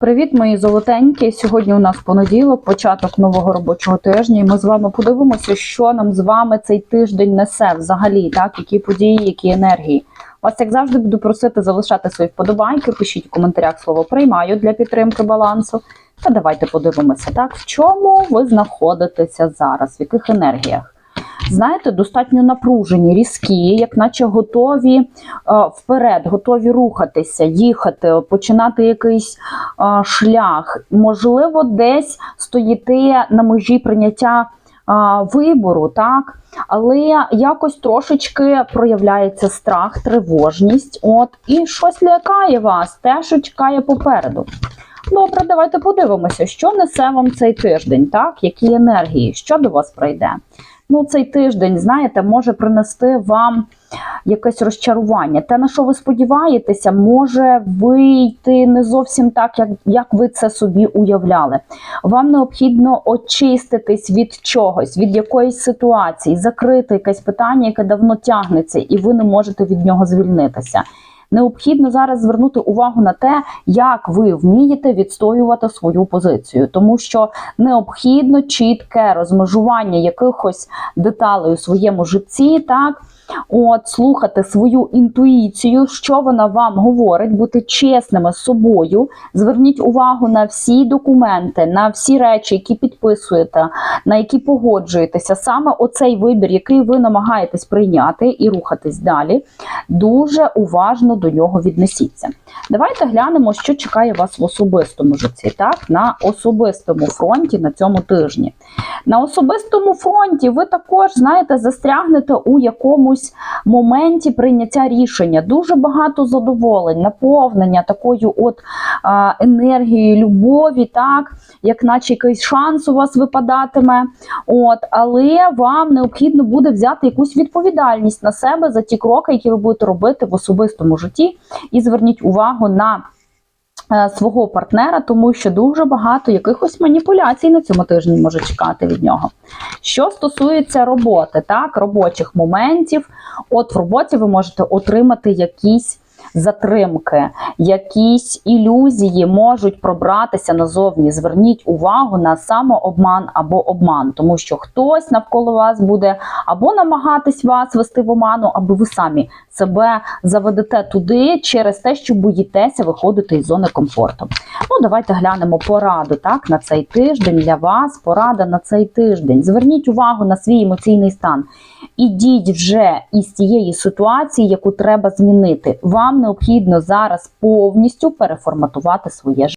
Привіт, мої золотенькі. Сьогодні у нас понеділок, початок нового робочого тижня. І ми з вами подивимося, що нам з вами цей тиждень несе взагалі, так, які події, які енергії. Вас, як завжди, буду просити залишати свої вподобайки. Пишіть у коментарях слово приймаю для підтримки балансу. Та давайте подивимося, так, в чому ви знаходитеся зараз, в яких енергіях. Знаєте, достатньо напружені, різкі, як наче готові е, вперед, готові рухатися, їхати, починати якийсь е, шлях. Можливо, десь стоїте на межі прийняття е, вибору, так? Але якось трошечки проявляється страх, тривожність. От, і щось лякає вас, те, що чекає попереду. Добре, давайте подивимося, що несе вам цей тиждень, так? Які енергії, що до вас прийде. Ну, цей тиждень, знаєте, може принести вам якесь розчарування. Те, на що ви сподіваєтеся, може вийти не зовсім так, як, як ви це собі уявляли. Вам необхідно очиститись від чогось, від якоїсь ситуації, закрити якесь питання, яке давно тягнеться, і ви не можете від нього звільнитися. Необхідно зараз звернути увагу на те, як ви вмієте відстоювати свою позицію, тому що необхідно чітке розмежування якихось деталей у своєму житті, так. От, слухати свою інтуїцію, що вона вам говорить, бути чесними з собою. Зверніть увагу на всі документи, на всі речі, які підписуєте, на які погоджуєтеся. Саме оцей вибір, який ви намагаєтесь прийняти і рухатись далі, дуже уважно до нього віднесіться. Давайте глянемо, що чекає вас в особистому житті, так? На особистому фронті на цьому тижні. На особистому фронті ви також, знаєте, застрягнете у якомусь моменті прийняття рішення. Дуже багато задоволень, наповнення такою от енергією любові, так, як наче якийсь шанс у вас випадатиме. От, але вам необхідно буде взяти якусь відповідальність на себе за ті кроки, які ви будете робити в особистому житті. І зверніть увагу на свого партнера, тому що дуже багато якихось маніпуляцій на цьому тижні може чекати від нього. Що стосується роботи, так, робочих моментів, от в роботі ви можете отримати якісь затримки, якісь ілюзії можуть пробратися назовні. Зверніть увагу на самообман або обман, тому що хтось навколо вас буде або намагатись вас вести в оману, або ви самі себе заведете туди через те, що боїтеся виходити із зони комфорту. Ну, давайте глянемо пораду так на цей тиждень для вас. Порада на цей тиждень. Зверніть увагу на свій емоційний стан. Ідіть вже із тієї ситуації, яку треба змінити. Вам необхідно зараз повністю переформатувати своє життя.